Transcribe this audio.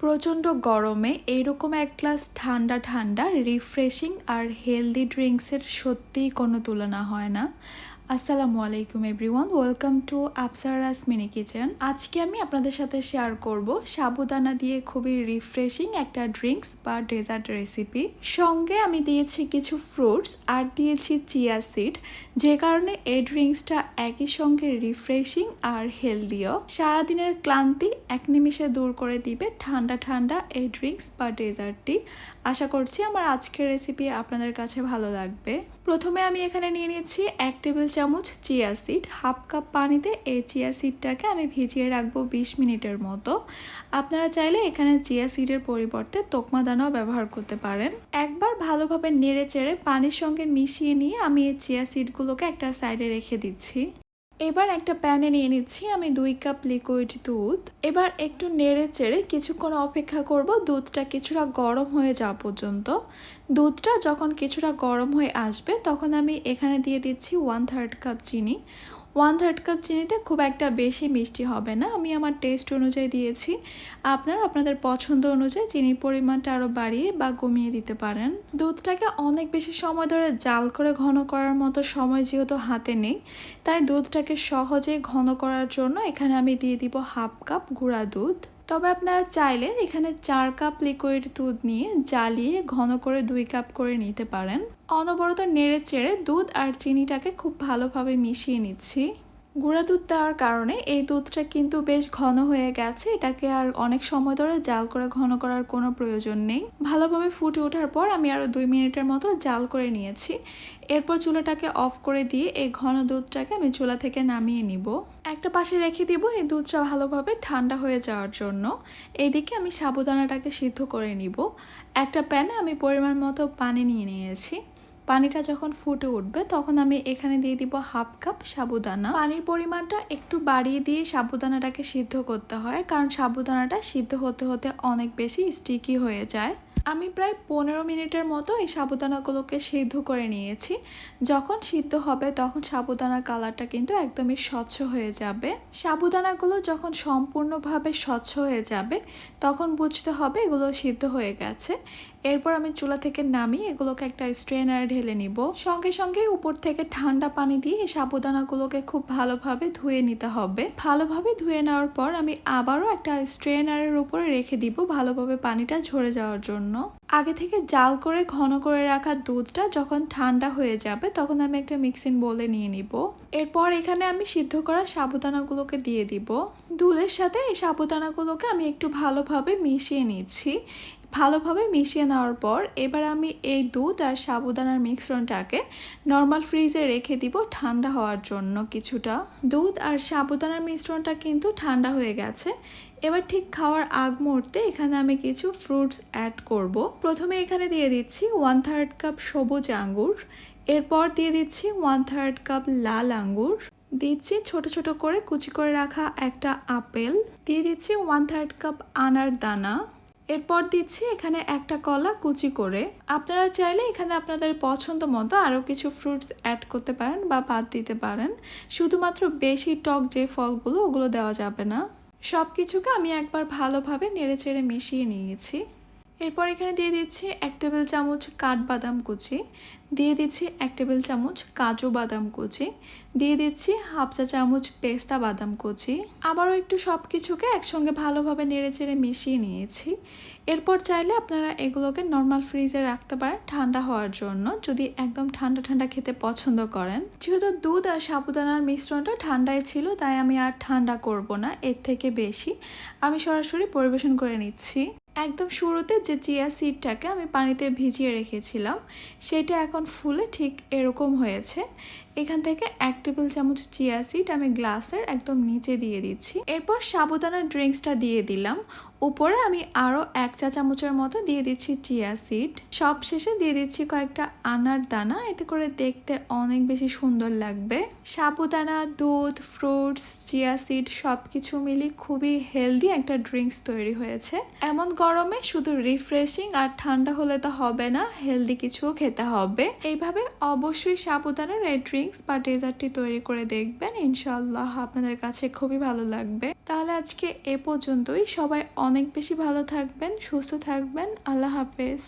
প্রচণ্ড গরমে এইরকম এক গ্লাস ঠান্ডা ঠান্ডা রিফ্রেশিং আর হেলদি ড্রিঙ্কসের সত্যিই কোনো তুলনা হয় না। আসসালামু আলাইকুম everyone, welcome to Afsara's mini kitchen. আজকে আমি আপনাদের সাথে শেয়ার করব সাবুদানা দিয়ে খুবই রিফ্রেশিং একটা ড্রিঙ্কস বা ডেজার্ট রেসিপি সঙ্গে আমি দিয়েছি কিছু ফ্রুটস আর দিয়েছি চিয়া সিড যে কারণে এই ড্রিঙ্কসটা একই সঙ্গে রিফ্রেশিং আর হেলদিও সারাদিনের ক্লান্তি এক নিমিষে দূর করে দিবে ঠান্ডা ঠান্ডা এই ড্রিঙ্কস বা ডেজার্টটি আশা করছি আমার আজকের রেসিপি আপনাদের কাছে ভালো লাগবে। প্রথমে আমি এখানে নিয়ে নিয়েছি এক টেবিল চামচ চিয়া সিড, হাফ কাপ পানিতে এই চিয়া সিডটাকে আমি ভিজিয়ে রাখব বিশ মিনিটের মতো। আপনারা চাইলে এখানে চিয়া সিডের পরিবর্তে তোকমা দানাও ব্যবহার করতে পারেন। একবার ভালোভাবে নেড়ে চেড়ে পানির সঙ্গে মিশিয়ে নিয়ে আমি এই চিয়া সিডগুলোকে একটা সাইডে রেখে দিচ্ছি। এবার একটা প্যানে নিয়ে নিচ্ছি আমি দুই কাপ লিকুইড দুধ। এবার একটু নেড়ে চেড়ে কিছুক্ষণ অপেক্ষা করব, দুধটা কিছুটা গরম হয়ে যাওয়া পর্যন্ত। দুধটা যখন কিছুটা গরম হয়ে আসবে, তখন আমি এখানে দিয়ে দিচ্ছি ওয়ান থার্ড কাপ চিনি। ওয়ান থার্ড কাপ চিনিতে খুব একটা বেশি মিষ্টি হবে না। আমি আমার টেস্ট অনুযায়ী দিয়েছি। আপনারা আপনাদের পছন্দ অনুযায়ী চিনির পরিমাণটা আরও বাড়িয়ে বা কমিয়ে দিতে পারেন। দুধটাকে অনেক বেশি সময় ধরে জাল করে ঘন করার মতো সময় যেহেতু হাতে নেই, তাই দুধটাকে সহজে ঘন করার জন্য এখানে আমি দিয়ে দিব হাফ কাপ গুঁড়া দুধ। তবে আপনারা চাইলে এখানে চার কাপ লিকুইড দুধ নিয়ে জ্বালিয়ে ঘন করে দুই কাপ করে নিতে পারেন। অনবরত নেড়ে চেড়ে দুধ আর চিনিটাকে খুব ভালোভাবে মিশিয়ে নিচ্ছি। গুঁড়া দুধ দেওয়ার কারণে এই দুধটা কিন্তু বেশ ঘন হয়ে গেছে। এটাকে আর অনেক সময় ধরে জাল করে ঘন করার কোনো প্রয়োজন নেই। ভালোভাবে ফুটে ওঠার পর আমি আরও দুই মিনিটের মতো জাল করে নিয়েছি। এরপর চুলাটাকে অফ করে দিয়ে এই ঘন দুধটাকে আমি চুলা থেকে নামিয়ে নিব। একটা পাশে রেখে দিব এই দুধটা ভালোভাবে ঠান্ডা হয়ে যাওয়ার জন্য। এইদিকে আমি সাবুদানাটাকে সিদ্ধ করে নিব। একটা প্যানে আমি পরিমাণ মতো পানি নিয়ে নিয়েছি। পানিটা যখন ফুটে উঠবে, তখন আমি এখানে দিয়ে দিব হাফ কাপ সাবুদানা। পানির পরিমাণটা একটু বাড়িয়ে দিয়ে সাবুদানাটাকে সিদ্ধ করতে হয়, কারণ সাবুদানাটা সিদ্ধ হতে হতে অনেক বেশি স্টিকি হয়ে যায়। আমি প্রায় পনেরো মিনিটের মতো এই সাবুদানাগুলোকে সিদ্ধ করে নিয়েছি। যখন সিদ্ধ হবে তখন সাবুদানার কালারটা কিন্তু একদমই স্বচ্ছ হয়ে যাবে। সাবুদানাগুলো যখন সম্পূর্ণভাবে স্বচ্ছ হয়ে যাবে, তখন বুঝতে হবে এগুলো সিদ্ধ হয়ে গেছে। এরপর আমি চুলা থেকে নামিয়ে এগুলোকে একটা স্ট্রেনারে ঢেলে নিব। সঙ্গে সঙ্গে উপর থেকে ঠান্ডা পানি দিয়ে এই সাবুদানাগুলোকে খুব ভালোভাবে ধুয়ে নিতে হবে। ভালোভাবে ধুয়ে নেওয়ার পর আমি আবারও একটা স্ট্রেনারের উপরে রেখে দিব ভালোভাবে পানিটা ঝরে যাওয়ার জন্য। আগে থেকে জাল করে, ঘন করে রাখা দুধটা যখন ঠান্ডা হয়ে যাবে, তখন আমি একটা মিক্সিং বলে নিয়ে নিব। এরপর এখানে আমি সিদ্ধ করা সাবুদানাগুলোকে দিয়ে দিব। দুধের সাথে এই সাবুদানাগুলোকে আমি একটু ভালোভাবে মিশিয়ে নিচ্ছি। ভালোভাবে মিশিয়ে নেওয়ার পর এবার আমি এই দুধ আর সাবুদানার মিশ্রণটাকে নর্মাল ফ্রিজে রেখে দিব ঠান্ডা হওয়ার জন্য কিছুটা। দুধ আর সাবুদানার মিশ্রণটা কিন্তু ঠান্ডা হয়ে গেছে। এবার ঠিক খাওয়ার আগ মুহূর্তে এখানে আমি কিছু ফ্রুটস অ্যাড করব। প্রথমে এখানে দিয়ে দিচ্ছি ওয়ান থার্ড কাপ সবুজ আঙ্গুর, এরপর দিয়ে দিচ্ছি ওয়ান থার্ড কাপ লাল আঙ্গুর, দিচ্ছি ছোট ছোট করে কুচি করে রাখা একটা আপেল, দিয়ে দিচ্ছি ওয়ান থার্ড কাপ আনার দানা এরপর দিচ্ছি এখানে একটা কলা কুচি করে। আপনারা চাইলে এখানে আপনাদের পছন্দ মতো আরও কিছু ফ্রুটস অ্যাড করতে পারেন বা বাদ দিতে পারেন। শুধুমাত্র বেশি টক যে ফলগুলো, ওগুলো দেওয়া যাবে না। সব কিছুকে আমি একবার ভালোভাবে নেড়ে চেড়ে মিশিয়ে নিয়েছি। এরপর এখানে দিয়ে দিচ্ছি এক টেবিল চামচ কাঠবাদাম কুচি, দিয়ে দিচ্ছি এক টেবিল চামচ কাজু বাদাম কুচি, দিয়ে দিচ্ছি হাফ চা চামচ পেস্তা বাদাম কুচি। আবারও একটু সব কিছুকে একসঙ্গে ভালোভাবে নেড়ে চেড়ে মিশিয়ে নিয়েছি। এরপর চাইলে আপনারা এগুলোকে নর্মাল ফ্রিজে রাখতে পারেন ঠান্ডা হওয়ার জন্য। যদি একদম ঠান্ডা ঠান্ডা খেতে পছন্দ করেন। যেহেতু দুধ আর সাবুদানার মিশ্রণটা ঠান্ডায় ছিল, তাই আমি আর ঠান্ডা করব না, এর থেকে বেশি। আমি সরাসরি পরিবেশন করে নিচ্ছি। একদম শুরুতে যে চিয়া সিডটাকে আমি পানিতে ভিজিয়ে রেখেছিলাম, সেটা এখন ফুলে ঠিক এরকম হয়েছে। এখান থেকে এক টেবিল চামচ চিয়া সিড আমি গ্লাসের একদম নিচে দিয়ে দিচ্ছি। এরপর সাবুদানা ড্রিঙ্কসটা দিয়ে দিলাম। উপরে আমি আরও এক চা চামচের মতো দিয়ে দিচ্ছি চিয়া সিড। সব শেষে দিয়ে দিচ্ছি কয়েকটা আনার দানা। এতে করে দেখতে অনেক বেশি সুন্দর লাগবে। সাবুদানা, দুধ, ফ্রুটস, চিয়া সিড সব কিছু মিলিয়ে খুবই হেলদি একটা ড্রিঙ্কস তৈরি হয়েছে। এমন গরমে শুধু রিফ্রেশিং আর ঠান্ডা হলে তো হবে না, হেলদি কিছুও খেতে হবে। এইভাবে অবশ্যই সাবুদানার এই ড্রিঙ্কস বা ডেজার্টটি তৈরি করে দেখবেন, ইনশাআল্লাহ আপনাদের কাছে খুবই ভালো লাগবে। তাহলে আজকে এ পর্যন্তই। সবাই অনেক বেশি ভালো থাকবেন, সুস্থ থাকবেন। আল্লাহ হাফেজ।